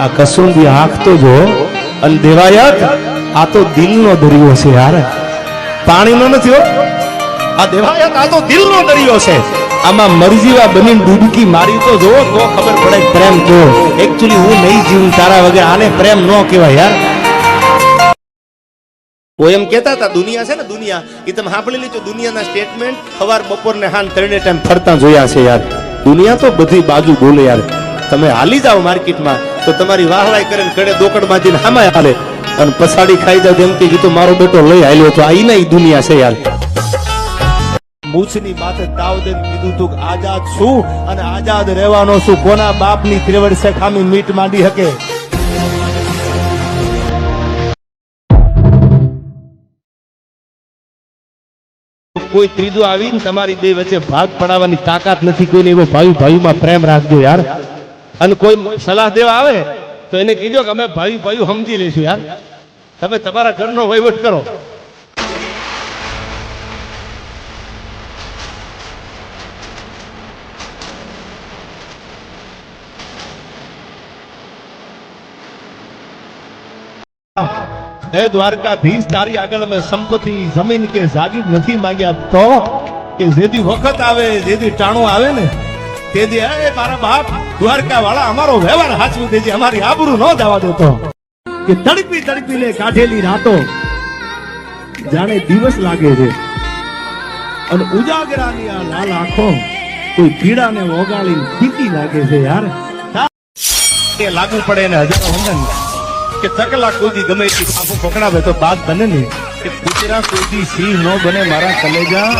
આ કસુંબી આંખતો જો, અને દેવાયત, આ તો દિલનો દરિયો છે યાર. પાણીનો નથી હો. આ દેવાયત, આ તો દિલનો દરિયો છે. આમાં મરજીવા બનીને ડૂબકી મારી તો જો, તો ખબર પડે પ્રેમ કેવો. એકચ્યુઅલી હું નહીં જીવું, તારા વગર આને પ્રેમ ન કહેવાય યાર. એમ કહેતા હતા, દુનિયા છે ને, દુનિયા. એ તમે સાંભળી લીધું દુનિયાના સ્ટેટમેન્ટ સવાર બપોર ને હાન ત્રણે ટાઈમ ફરતા જોયા છે યાર. દુનિયા તો બધી બાજુ બોલે યાર. તમે હાલી જાઓ માર્કેટમાં. તો તમારી વાહવાઈ કરે કડે દોકડ બાંધી હામાય હાલે. અને પછાડી ખાઈ જાવ એમ કે કીધું મારો બેટો લઈ આવ્યો તો આ નહીં દુનિયા છે યાર. મૂછની માથે દાવ દઈને કીધું તું આઝાદ છું અને આઝાદ રહેવાનો છું. કોના બાપની ત્રેવડ છે ખામી મીટ માંડી હકે? કોઈ ત્રીજું આવીને તમારી બે વચ્ચે ભાગ પડાવવાની તાકાત નથી કોઈને એવો ભાઈ ભાઈમાં પ્રેમ રાખજો યાર. અને કોઈ સલાહ દેવા આવે, તો એને કીધો કે અમે ભાઈ ભાઈ સમજી લઈશું યાર. તમે તમારા ઘરનો વહીવટ કરો. હે દ્વારકાધીશ, તારી આગળ અમે સંપત્તિ જમીન કે જાગીર નથી માંગ્યા. તો કે જેથી વખત આવે, જેથી ટાણું આવે ને તેથી એ મારા બાપ દ્વારકા વાળા અમારો વ્યવહાર હાચવી દેજે, અમારી આબરૂ ન જવા દેતો. કે તડપી તડપી લે કાઢેલી રાતો. જાણે દિવસ લાગે છે. અને ઉજાગરાની આ લાલ આંખો કોઈ પીડાને ઓગાળીને પીતી લાગે છે યાર. કે લાગુ પડે ને હજારો વંદન. કે તકલા કુદી ગમે તે આખો પકડાવે તો બાદ બને ને. કે કુતરા કુદી સિંહ નો બને મારા કલેજા.